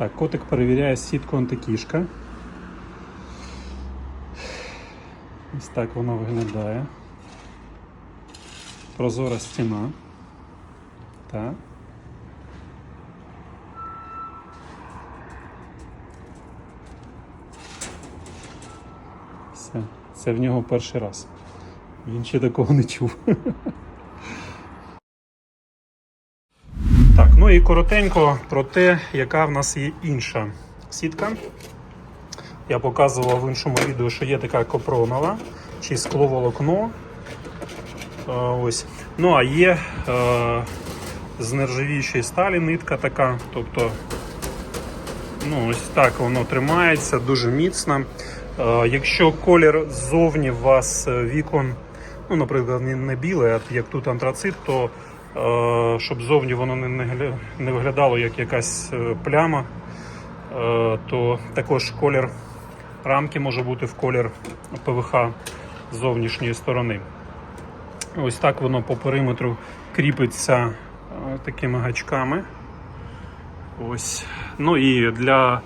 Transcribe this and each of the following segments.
Так, котик перевіряє сітку антикішка. Ось так воно виглядає. Прозора стіна. Так. Все. Це в нього перший раз. Він ще такого не чув. і коротенько про те, яка в нас є інша сітка. Я показував в іншому відео, що є така копронова чи скловолокно. Е, Ось. Ну, а є е, з нержавіючої сталі нитка така. Тобто, ну, ось так воно тримається, дуже міцно. Е, якщо колір ззовні у вас е, вікон, ну, наприклад, не, білий, а як тут антрацит, то щоб ззовні воно не, виглядало як якась е, пляма, е, то також колір рамки може бути в колір ПВХ зовнішньої сторони. Ось так воно по периметру кріпиться е, такими гачками. Ось. Ну і для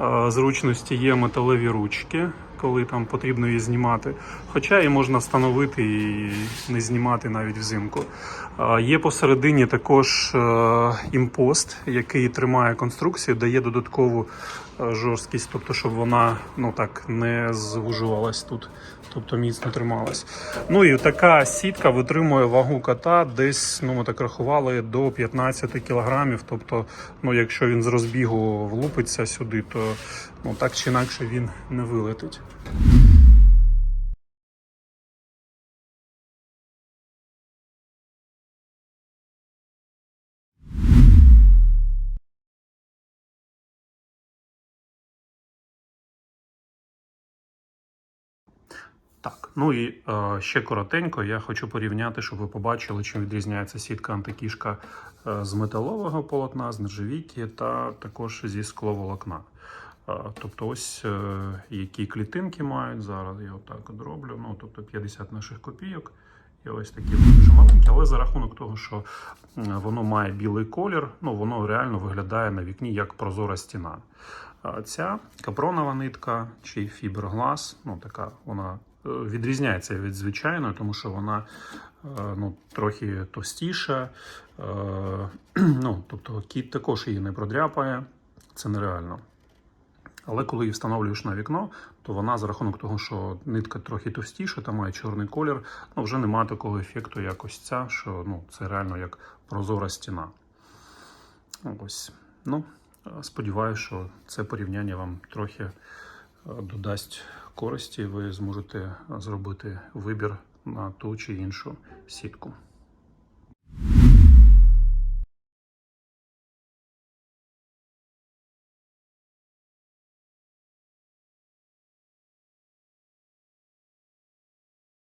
е, зручності є металеві ручки, коли там потрібно її знімати. Хоча її можна встановити і не знімати навіть взимку. Є посередині також е, імпост, який тримає конструкцію, дає додаткову жорсткість, тобто, щоб вона ну так не звужувалась тут, тобто міцно трималась. Ну і така сітка витримує вагу кота десь, ну ми так рахували, до 15 кілограмів. Тобто, ну якщо він з розбігу влупиться сюди, то ну так чи інакше він не вилетить. Ну і е, ще коротенько я хочу порівняти, щоб ви побачили, чим відрізняється сітка антикішка е, з металового полотна, з нержавійки та також зі скловолокна. Е, тобто, ось е, які клітинки мають зараз. Я отак от роблю. Ну, тобто 50 наших копійок. І ось такі дуже маленькі, але за рахунок того, що воно має білий колір, ну воно реально виглядає на вікні як прозора стіна. А ця капронова нитка чи фіберглас, ну така вона е, відрізняється від звичайної, тому що вона е, ну, трохи товстіша. Е, Ну, тобто кіт також її не продряпає, це нереально. Але коли її встановлюєш на вікно, то вона за рахунок того, що нитка трохи товстіша та має чорний колір, ну вже немає такого ефекту, як ось ця, що ну, це реально як прозора стіна. Ось. Ну, сподіваюся, що це порівняння вам трохи е, додасть користі. Ви зможете зробити вибір на ту чи іншу сітку.